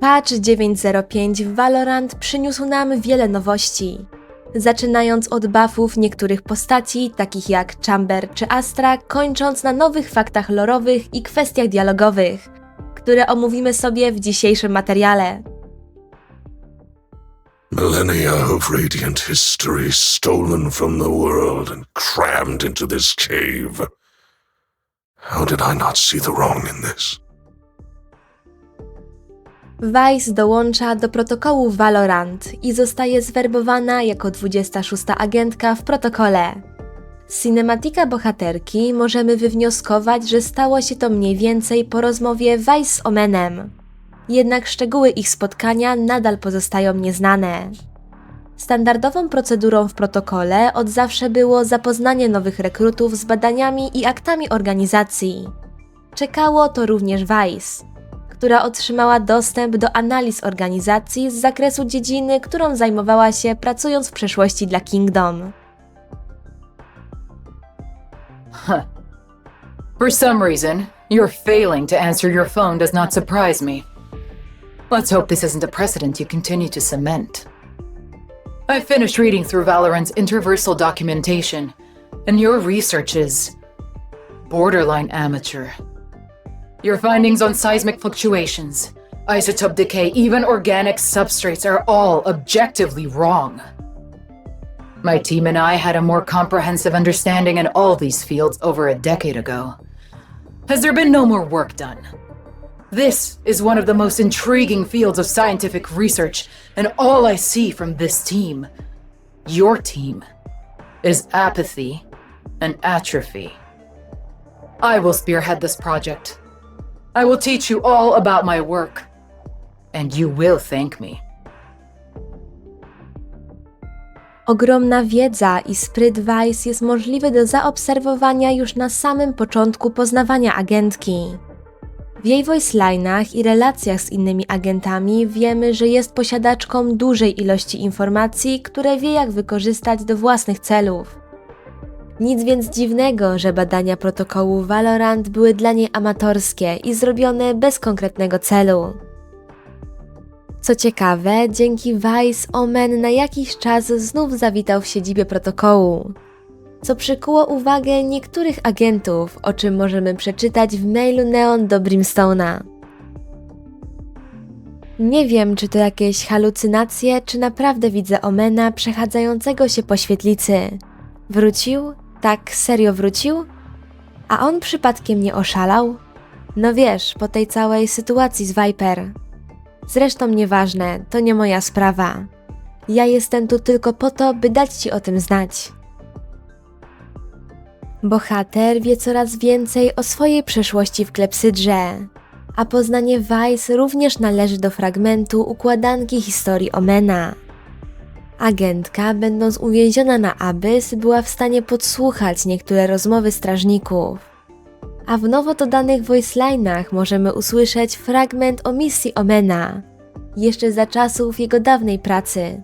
Patch 9.05 w Valorant przyniósł nam wiele nowości. Zaczynając od buffów niektórych postaci, takich jak Chamber czy Astra, kończąc na nowych faktach lorowych i kwestiach dialogowych, które omówimy sobie w dzisiejszym materiale. Millennia of radiant history stolen from the world and crammed into this cave. How did I not see the wrong in this? Vice dołącza do protokołu Valorant i zostaje zwerbowana jako 26 agentka w protokole. Z cinematika bohaterki możemy wywnioskować, że stało się to mniej więcej po rozmowie Vice z Omenem. Jednak szczegóły ich spotkania nadal pozostają nieznane. Standardową procedurą w protokole od zawsze było zapoznanie nowych rekrutów z badaniami i aktami organizacji. Czekało to również Vice która otrzymała dostęp do analiz organizacji z zakresu dziedziny, którą zajmowała się pracując w przeszłości dla Kingdom. For some reason, your failing to answer your phone does not surprise me. Let's hope this isn't a precedent you continue to cement. I finished reading through Valorant's interversal documentation, and your research is borderline amateur. Your findings on seismic fluctuations, isotope decay, even organic substrates are all objectively wrong. My team and I had a more comprehensive understanding in all these fields over a decade ago. Has there been no more work done? This is one of the most intriguing fields of scientific research, and all I see from this team, your team, is apathy and atrophy. I will spearhead this project. I will teach you all about my work, and you will thank me. Ogromna wiedza i spryt Vice jest możliwy do zaobserwowania już na samym początku poznawania agentki. W jej voiceline'ach i relacjach z innymi agentami wiemy, że jest posiadaczką dużej ilości informacji, które wie jak wykorzystać do własnych celów. Nic więc dziwnego, że badania protokołu Valorant były dla niej amatorskie i zrobione bez konkretnego celu. Co ciekawe, dzięki Vice Omen na jakiś czas znów zawitał w siedzibie protokołu, co przykuło uwagę niektórych agentów, o czym możemy przeczytać w mailu Neon do Brimstone'a. Nie wiem, czy to jakieś halucynacje, czy naprawdę widzę Omena przechadzającego się po świetlicy. Wrócił? Tak serio wrócił? A on przypadkiem nie oszalał? No wiesz, po tej całej sytuacji z Viper. Zresztą nieważne, to nie moja sprawa. Ja jestem tu tylko po to, by dać ci o tym znać. Bohater wie coraz więcej o swojej przeszłości w klepsydrze, a poznanie Vice również należy do fragmentu układanki historii Omena. Agentka, będąc uwięziona na Abyss, była w stanie podsłuchać niektóre rozmowy strażników. A w nowo dodanych voiceline'ach możemy usłyszeć fragment o misji Omena, jeszcze za czasów jego dawnej pracy.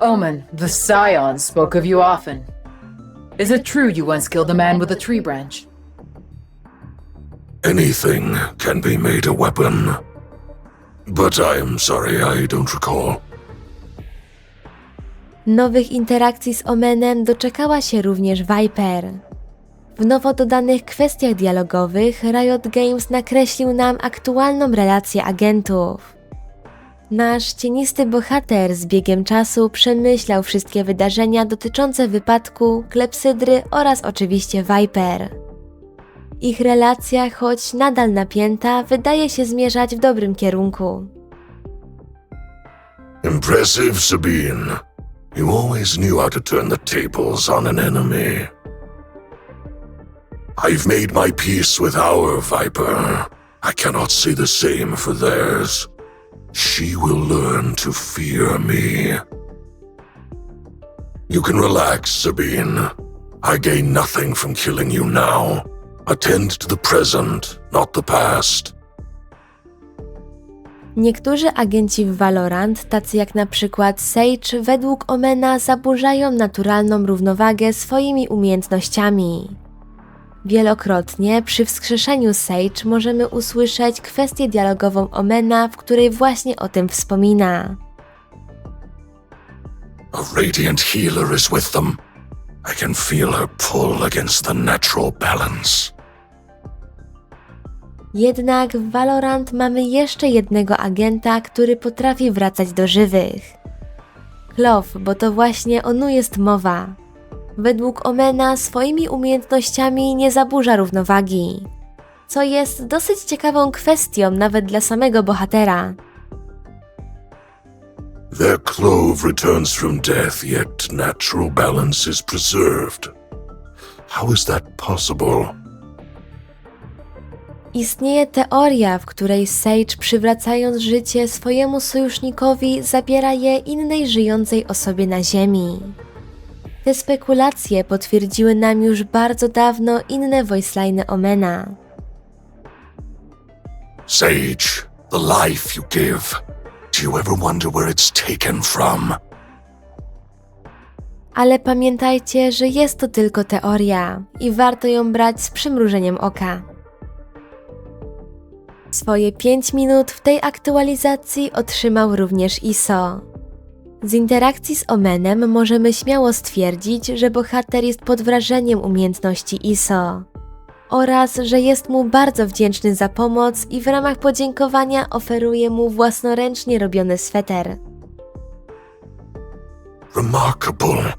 Omen, the Scion spoke of you often. Is it true you once killed a man with a tree branch? Anything can be made a weapon. But I am sorry, I don't recall. Nowych interakcji z Omenem doczekała się również Viper. W nowo dodanych kwestiach dialogowych Riot Games nakreślił nam aktualną relację agentów. Nasz cienisty bohater z biegiem czasu przemyślał wszystkie wydarzenia dotyczące wypadku, klepsydry oraz oczywiście Viper. Ich relacja, choć nadal napięta, wydaje się zmierzać w dobrym kierunku. Impressive, Sabine. You always knew how to turn the tables on an enemy. I've made my peace with our Viper. I cannot say the same for theirs. She will learn to fear me. You can relax, Sabine. I gain nothing from killing you now. Attend to the present, not the past. Niektórzy agenci w Valorant, tacy jak na przykład Sage, według Omena zaburzają naturalną równowagę swoimi umiejętnościami. Wielokrotnie przy wskrzeszeniu Sage możemy usłyszeć kwestię dialogową Omena, w której właśnie o tym wspomina. A radiant healer is with them. I can feel her pull against the natural balance. Jednak w Valorant mamy jeszcze jednego agenta, który potrafi wracać do żywych. Klow, bo to właśnie o nu jest mowa. Według Omena swoimi umiejętnościami nie zaburza równowagi. Co jest dosyć ciekawą kwestią nawet dla samego bohatera. Their clove returns from death, yet natural balance is preserved. How is that possible? Istnieje teoria, w której Sage przywracając życie swojemu sojusznikowi zabiera je innej żyjącej osobie na Ziemi. Te spekulacje potwierdziły nam już bardzo dawno inne voiceliny Omena. Sage, the life you give. Do you ever wonder where it's taken from? Ale pamiętajcie, że jest to tylko teoria i warto ją brać z przymrużeniem oka. Swoje 5 minut w tej aktualizacji otrzymał również ISO. Z interakcji z Omenem możemy śmiało stwierdzić, że bohater jest pod wrażeniem umiejętności ISO oraz, że jest mu bardzo wdzięczny za pomoc i w ramach podziękowania oferuje mu własnoręcznie robiony sweter. Remarkable.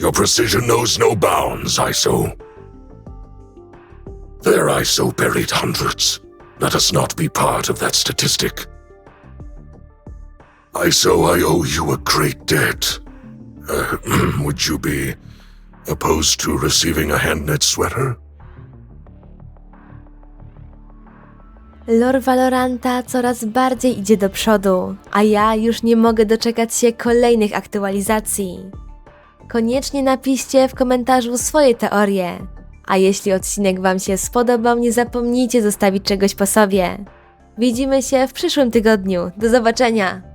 Your precision knows no bounds, ISO. There, ISO buried hundreds. Let us not be part of that statistic. ISO, I owe you a great debt. Uh, would you be opposed to receiving a hand-knit sweater? Lore Valoranta coraz bardziej idzie do przodu, a ja już nie mogę doczekać się kolejnych aktualizacji. Koniecznie napiszcie w komentarzu swoje teorie. A jeśli odcinek Wam się spodobał, nie zapomnijcie zostawić czegoś po sobie. Widzimy się w przyszłym tygodniu. Do zobaczenia!